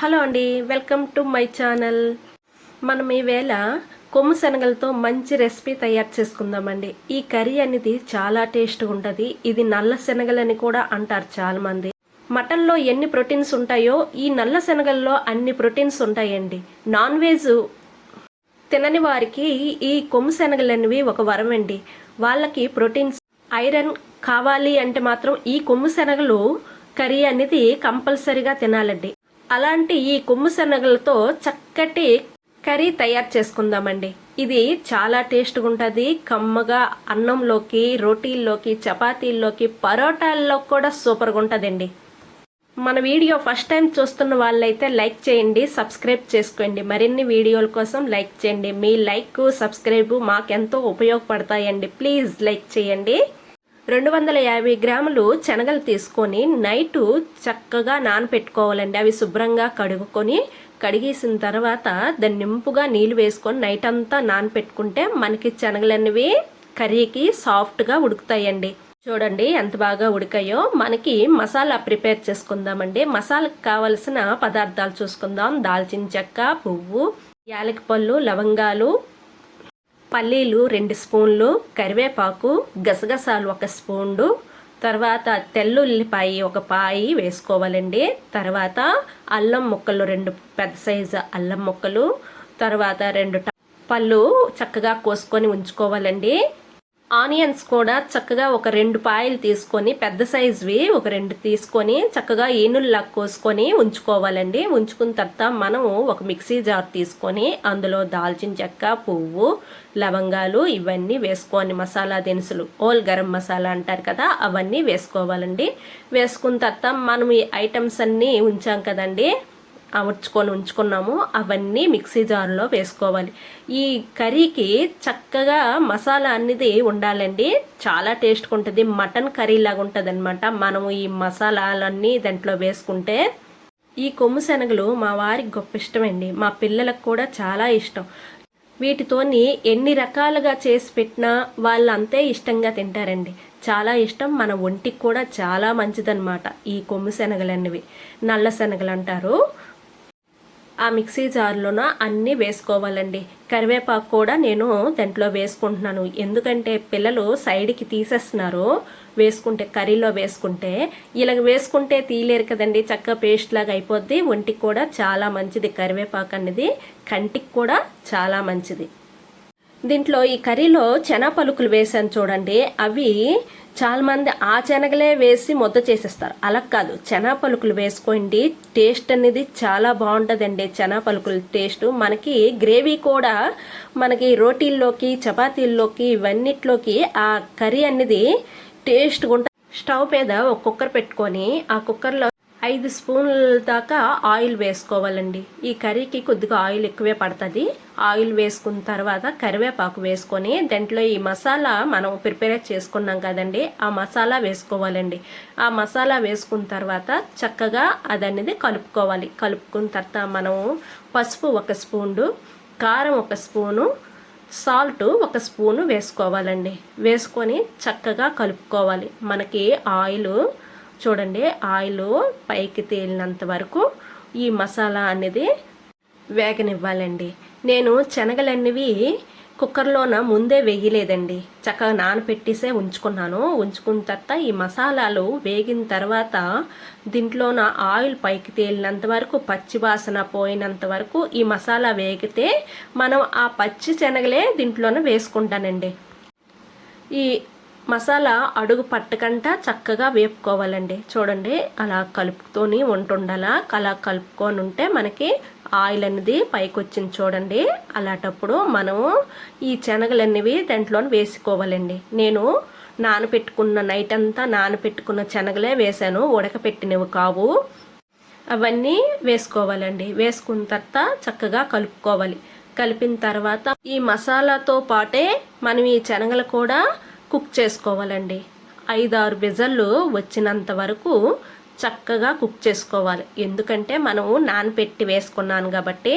Hello అండి welcome to my channel. మనం ఈవేళ కొమ్ము శనగలతో మంచి రెసిపీ తయారు చేసుకుందామండి. ఈ కర్రీ అనేది చాలా టేస్ట్గా ఉంటుంది. ఇది నల్ల శనగలని కూడా అంటారు చాలా మంది మటన్లో ఎన్ని ప్రోటీన్స్ ఉంటాయో ఈ నల్ల శనగల్లో అన్ని ప్రోటీన్స్ ఉంటాయండి. నాన్ వెజ్ తినని వారికి ఈ కొమ్ము శనగలు అనేవి ఒక వరం అండి వాళ్ళకి ప్రోటీన్స్ ఐరన్ కావాలి అంటే మాత్రం ఈ కొమ్ము శనగలు కర్రీ అనేది కంపల్సరీగా తినాలండి. అలాంటి ఈ కొమ్ము శనగలతో చక్కటి కర్రీ తయారు చేసుకుందామండి. ఇది చాలా టేస్ట్గా ఉంటుంది కమ్మగా అన్నంలోకి రోటీల్లోకి చపాతీల్లోకి పరోటాల్లో కూడా సూపర్గా ఉంటుందండి మన వీడియో ఫస్ట్ టైం చూస్తున్న వాళ్ళైతే లైక్ చేయండి సబ్స్క్రైబ్ చేసుకోండి. మరిన్ని వీడియోల కోసం లైక్ చేయండి. మీ లైక్ సబ్స్క్రైబ్ మాకెంతో ఉపయోగపడతాయండి. ప్లీజ్ లైక్ చేయండి. రెండు వందల యాభై గ్రాములు శనగలు తీసుకొని నైటు చక్కగా నానపెట్టుకోవాలండి. అవి శుభ్రంగా కడుగుకొని కడిగేసిన తర్వాత దాన్ని నింపుగా నీళ్ళు వేసుకొని నైట్ అంతా నానపెట్టుకుంటే మనకి శనగలు అనేవి కర్రీకి సాఫ్ట్గా ఉడుకుతాయండి. చూడండి ఎంత బాగా ఉడికాయో. మనకి మసాలా ప్రిపేర్ చేసుకుందామండి. మసాలకు కావలసిన పదార్థాలు చూసుకుందాం. దాల్చిన చెక్క పువ్వు యాలకి పళ్ళు లవంగాలు పల్లీలు రెండు స్పూన్లు కరివేపాకు గసగసాలు ఒక స్పూన్లు తర్వాత తెల్లుల్లిపాయి ఒక పాయి వేసుకోవాలండి. తర్వాత అల్లం ముక్కలు రెండు పెద్ద సైజు అల్లం ముక్కలు తర్వాత రెండు పళ్ళు చక్కగా కోసుకొని ఉంచుకోవాలండి. ఆనియన్స్ కూడా చక్కగా ఒక రెండు పాయలు తీసుకొని పెద్ద సైజువి ఒక రెండు తీసుకొని చక్కగా ఏనుల్లా కోసుకొని ఉంచుకోవాలండి. ఉంచుకున్న తర్వాత మనం ఒక మిక్సీ జార్ తీసుకొని అందులో దాల్చిన చెక్క పువ్వు లవంగాలు ఇవన్నీ వేసుకొని మసాలా దినుసులు ఓల్ గరం మసాలా అంటారు కదా అవన్నీ వేసుకోవాలండి. వేసుకున్న తర్వాత మనం ఈ ఐటమ్స్ అన్నీ ఉంచాం కదండి. అమర్చుకొని ఉంచుకున్నాము అవన్నీ మిక్సీ జార్లో వేసుకోవాలి. ఈ కర్రీకి చక్కగా మసాలా అనేది ఉండాలండి. చాలా టేస్ట్గా ఉంటుంది మటన్ కర్రీ లాగా ఉంటుంది అనమాట మనము ఈ మసాలాలన్నీ దాంట్లో వేసుకుంటే. ఈ కొమ్ము శనగలు మా వారికి గొప్ప ఇష్టమండి. మా పిల్లలకు కూడా చాలా ఇష్టం. వీటితోని ఎన్ని రకాలుగా చేసి పెట్టినా వాళ్ళు అంతే ఇష్టంగా తింటారండి. చాలా ఇష్టం. మన ఒంటికి కూడా చాలా మంచిదన్నమాట ఈ కొమ్ము శనగలు అనేవి నల్ల శనగలు అంటారు ఆ మిక్సీ జార్లోన అన్నీ వేసుకోవాలండి. కరివేపాకు కూడా నేను దాంట్లో వేసుకుంటున్నాను. ఎందుకంటే పిల్లలు సైడ్కి తీసేస్తున్నారు. వేసుకుంటే కర్రీలో వేసుకుంటే. ఇలా వేసుకుంటే తీయలేరు కదండి. చక్కగా పేస్ట్ లాగా అయిపోద్ది. ఒంటికి కూడా చాలా మంచిది. కరివేపాకు అనేది కంటికి కూడా చాలా మంచిది. దీంట్లో ఈ కర్రీలో చెనా పలుకులు వేసాను చూడండి. అవి చాలా మంది ఆ శనగలే వేసి ముద్ద చేసేస్తారు. అలా కాదు చెనా పలుకులు వేసుకోండి. టేస్ట్ అనేది చాలా బాగుంటుందండి చెనా పలుకుల టేస్ట్. మనకి గ్రేవీ కూడా మనకి రోటీల్లోకి చపాతీల్లోకి ఇవన్నిట్లోకి ఆ కర్రీ అనేది టేస్ట్గా ఉంటుంది స్టవ్ మీద ఒక కుక్కర్ పెట్టుకొని ఆ కుక్కర్లో ఐదు స్పూన్ల దాకా ఆయిల్ వేసుకోవాలండి. ఈ కర్రీకి కొద్దిగా ఆయిల్ ఎక్కువే పడుతుంది. ఆయిల్ వేసుకున్న తర్వాత కరివేపాకు వేసుకొని దాంట్లో ఈ మసాలా మనం ప్రిపేర్ చేసుకున్నాం కదండి ఆ మసాలా వేసుకోవాలండి. ఆ మసాలా వేసుకున్న తర్వాత చక్కగా అది అనేది కలుపుకోవాలి. కలుపుకున్న తర్వాత మనం పసుపు ఒక స్పూను కారం ఒక స్పూను సాల్ట్ ఒక స్పూను వేసుకోవాలండి. వేసుకొని చక్కగా కలుపుకోవాలి. మనకి ఆయిల్ చూడండి ఆయిల్ పైకి తేలినంత వరకు ఈ మసాలా అనేది వేగనివ్వాలండి. నేను శనగలన్నవి కుక్కర్లోన ముందే వేయలేదండి. చక్కగా నానపెట్టేసే ఉంచుకున్నాను. ఉంచుకున్న తర్వాత ఈ మసాలాలు వేగిన తర్వాత దీంట్లోన ఆయిల్ పైకి తేలినంత వరకు పచ్చి వాసన పోయినంత వరకు ఈ మసాలా వేగితే మనం ఆ పచ్చి శనగలే దీంట్లోనే వేసుకుంటానండి. ఈ మసాలా అడుగు పట్టకంట చక్కగా వేపుకోవాలండి. చూడండి అలా కలుపుతోని ఉంటుండాలా అలా కలుపుకొని ఉంటే మనకి ఆయిల్ అనేది పైకి వచ్చింది చూడండి. అలాంటప్పుడు మనము ఈ శనగలన్నవి దాంట్లో వేసుకోవాలండి. నేను నానపెట్టుకున్న నైట్ అంతా నానపెట్టుకున్న శనగలే వేసాను ఉడకపెట్టినవి కావు. అవన్నీ వేసుకోవాలండి. వేసుకున్న తర్వాత చక్కగా కలుపుకోవాలి. కలిపిన తర్వాత ఈ మసాలాతో పాటే మనం ఈ శనగలు కూడా కుక్ చేసుకోవాలండి. ఐదారు విజల్లు వచ్చినంత వరకు చక్కగా కుక్ చేసుకోవాలి. ఎందుకంటే మనము నానపెట్టి వేసుకున్నాను కాబట్టి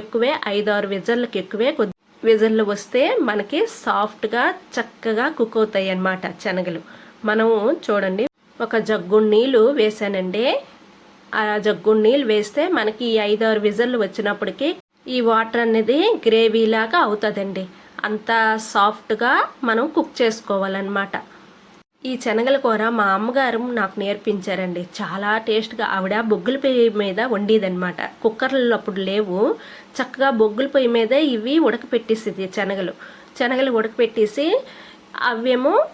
ఎక్కువే ఐదారు విజల్లకు ఎక్కువే కొద్ది విజల్లు వస్తే మనకి సాఫ్ట్గా చక్కగా కుక్ అవుతాయి అన్నమాట శనగలు. మనము చూడండి ఒక జగ్గు నీళ్ళు వేసానండి. ఆ జగ్గు నీళ్ళు వేస్తే మనకి ఈ ఐదారు విజల్లు వచ్చినప్పటికీ ఈ వాటర్ అనేది గ్రేవీ లాగా అవుతుందండి. అంత సాఫ్ట్గా మనం కుక్ చేసుకోవాలన్నమాట. ఈ శనగల కూర మా అమ్మగారు నాకు నేర్పించారండి. చాలా టేస్ట్గా ఆవిడ బొగ్గుల పొయ్యి మీద వండేదనమాట కుక్కర్లు అప్పుడు లేవు. చక్కగా బొగ్గుల పొయ్యి మీద ఇవి ఉడకపెట్టేసేది శనగలు. శనగలు ఉడకపెట్టేసి అవేమో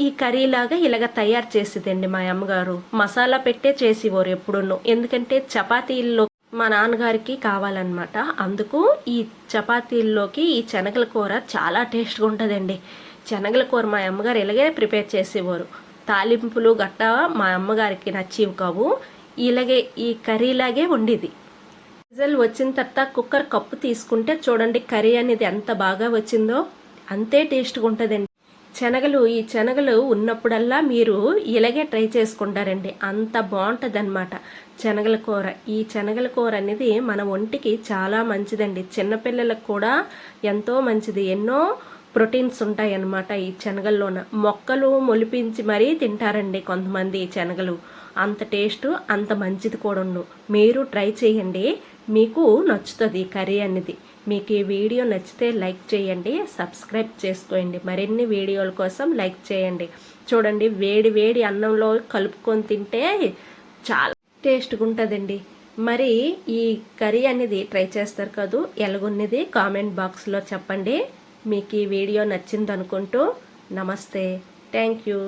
ఈ కర్రీలాగా ఇలాగ తయారు చేసేదండి మా అమ్మగారు. మసాలా పెట్టే చేసేవారు ఎప్పుడును. ఎందుకంటే చపాతీల్లో మా నాన్నగారికి కావాలన్నమాట. అందుకు ఈ చపాతీల్లోకి ఈ శనగల కూర చాలా టేస్ట్గా ఉంటుందండి. శనగల కూర మా అమ్మగారు ఇలాగే ప్రిపేర్ చేసేవారు. తాలింపులు గట్ట మా అమ్మగారికి నచ్చేవి కావు ఇలాగే ఈ కర్రీలాగే ఉండేది. విజల్ వచ్చిన తర్వాత కుక్కర్ కప్పు తీసుకుంటే చూడండి కర్రీ అనేది ఎంత బాగా వచ్చిందో అంతే టేస్ట్గా ఉంటుందండి. శనగలు ఈ శనగలు ఉన్నప్పుడల్లా మీరు ఇలాగే ట్రై చేసుకుంటారండి. అంత బాగుంటుంది అనమాట శనగల కూర. ఈ శనగల కూర అనేది మన ఒంటికి చాలా మంచిదండి. చిన్నపిల్లలకు కూడా ఎంతో మంచిది. ఎన్నో ప్రోటీన్స్ ఉంటాయి అన్నమాట ఈ శనగల్లోన. మొక్కలు మొలిపించి మరీ తింటారండి కొంతమంది ఈ శనగలు. అంత టేస్ట్ అంత మంచిది కూడా మీరు ట్రై చేయండి. మీకు నచ్చుతుంది ఈ కర్రీ అనేది. మీకు ఈ వీడియో నచ్చితే లైక్ చేయండి సబ్స్క్రైబ్ చేసుకోండి. మరిన్ని వీడియోల కోసం లైక్ చేయండి. చూడండి వేడి వేడి అన్నంలో కలుపుకొని తింటే చాలా టేస్ట్గా ఉంటుందండి. మరి ఈ కర్రీ అనేది ట్రై చేస్తారు కదూ ఎలాగున్నది కామెంట్ బాక్స్లో చెప్పండి. మీకు ఈ వీడియో నచ్చింది అనుకుంటూ నమస్తే. Thank you.